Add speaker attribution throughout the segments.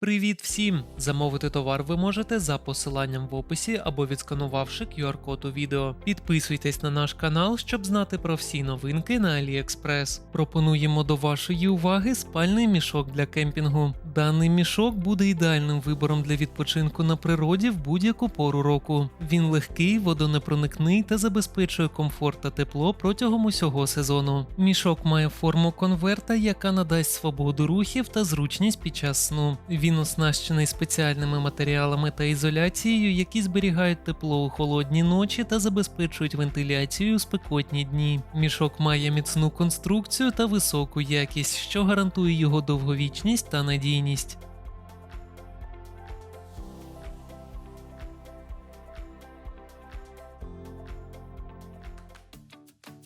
Speaker 1: Привіт всім! Замовити товар ви можете за посиланням в описі або відсканувавши QR-код у відео. Підписуйтесь на наш канал, щоб знати про всі новинки на AliExpress. Пропонуємо до вашої уваги спальний мішок для кемпінгу. Даний мішок буде ідеальним вибором для відпочинку на природі в будь-яку пору року. Він легкий, водонепроникний та забезпечує комфорт та тепло протягом усього сезону. Мішок має форму конверта, яка надасть свободу рухів та зручність під час сну. Він оснащений спеціальними матеріалами та ізоляцією, які зберігають тепло у холодні ночі та забезпечують вентиляцію у спекотні дні. Мішок має міцну конструкцію та високу якість, що гарантує його довговічність та надійність.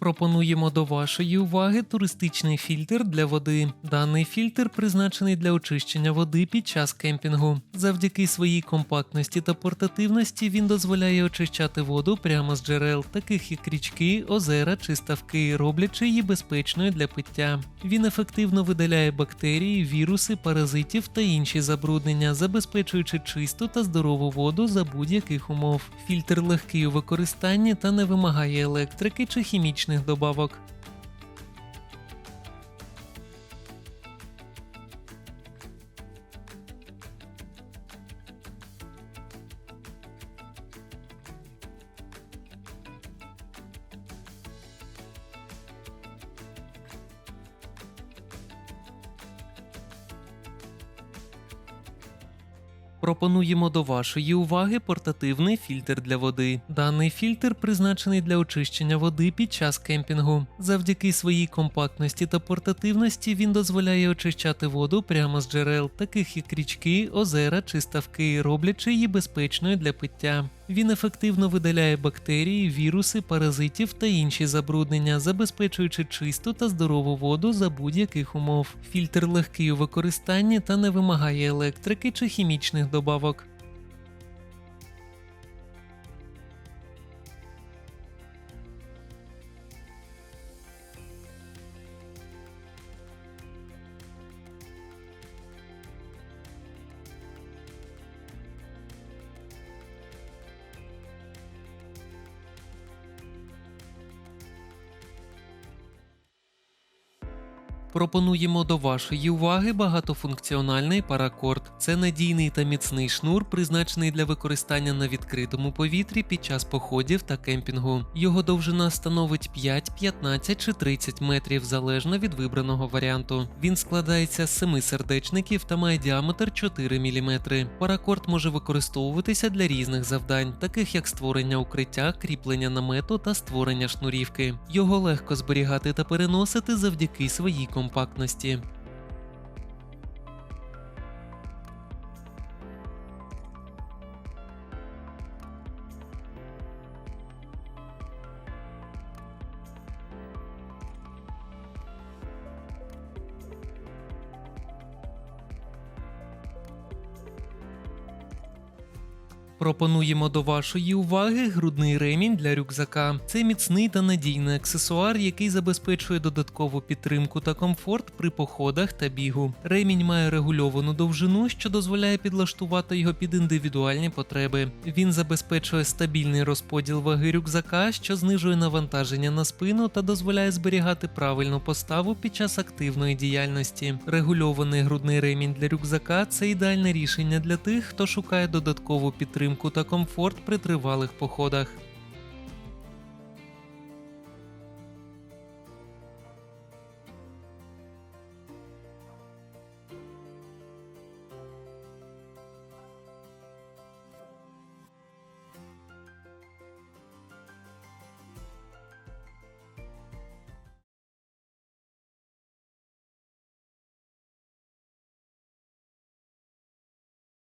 Speaker 1: Пропонуємо до вашої уваги туристичний фільтр для води. Даний фільтр призначений для очищення води під час кемпінгу. Завдяки своїй компактності та портативності він дозволяє очищати воду прямо з джерел, таких як річки, озера чи ставки, роблячи її безпечною для пиття. Він ефективно видаляє бактерії, віруси, паразитів та інші забруднення, забезпечуючи чисту та здорову воду за будь-яких умов. Фільтр легкий у використанні та не вимагає електрики чи хімічних добавок. Пропонуємо до вашої уваги портативний фільтр для води. Даний фільтр призначений для очищення води під час кемпінгу. Завдяки своїй компактності та портативності він дозволяє очищати воду прямо з джерел, таких як річки, озера чи ставки, роблячи її безпечною для пиття. Він ефективно видаляє бактерії, віруси, паразитів та інші забруднення, забезпечуючи чисту та здорову воду за будь-яких умов. Фільтр легкий у використанні та не вимагає електрики чи хімічних добавок. Пропонуємо до вашої уваги багатофункціональний паракорд. Це надійний та міцний шнур, призначений для використання на відкритому повітрі під час походів та кемпінгу. Його довжина становить 5, 15 чи 30 метрів залежно від вибраного варіанту. Він складається з семи сердечників та має діаметр 4 мм. Паракорд може використовуватися для різних завдань, таких як створення укриття, кріплення намету та створення шнурівки. Його легко зберігати та переносити завдяки своїй компактності. Пропонуємо до вашої уваги грудний ремінь для рюкзака. Це міцний та надійний аксесуар, який забезпечує додаткову підтримку та комфорт при походах та бігу. Ремінь має регульовану довжину, що дозволяє підлаштувати його під індивідуальні потреби. Він забезпечує стабільний розподіл ваги рюкзака, що знижує навантаження на спину та дозволяє зберігати правильну поставу під час активної діяльності. Регульований грудний ремінь для рюкзака це ідеальне рішення для тих, хто шукає додаткову підтримку та комфорт при тривалих походах.